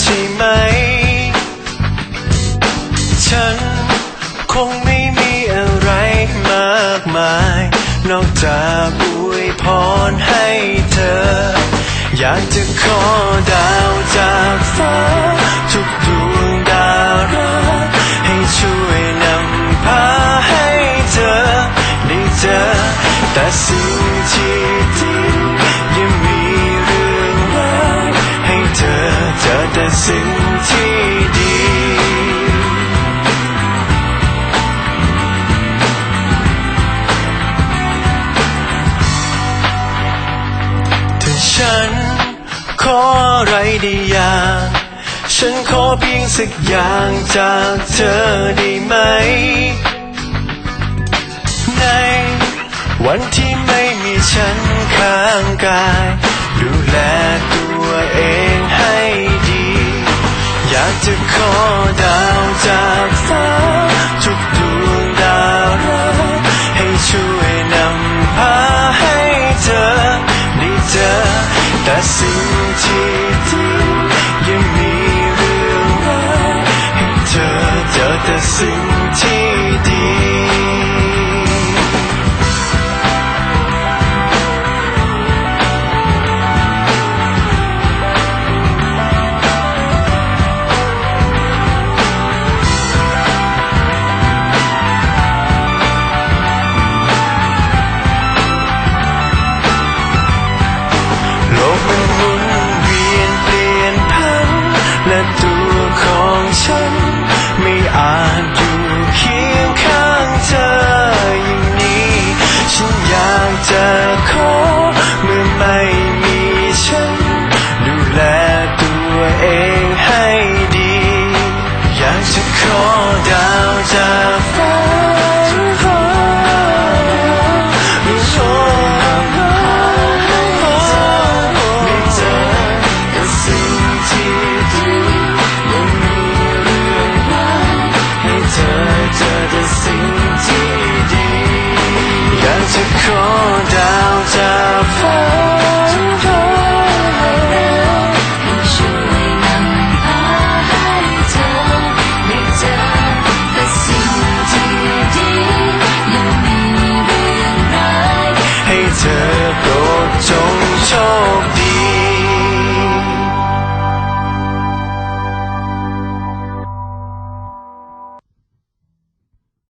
ใช่ไหม ฉันคงไม่มีอะไรมากมาย นอกจากอวยพรให้เธอ อยากจะขอดาวจากฟ้าทุกดวงดารักให้ช่วยนำพาให้เธอ ได้เจอแต่สิ่งที่จ สิ่งที่ดี ถ้าฉันขออะไรได้อย่างฉันขอเพียงสักอย่างจากเธอได้ไหม ในวันที่ไม่มีฉันข้างกาย ดูแล จะขอดาวจากฟ้าทุกดวงดาวรักให้ช่วยนำพาให้เธอได้เจอแต่สิ่งที่จริงยังมีเรื่องราวให้เธอเจอแต่สิ่ง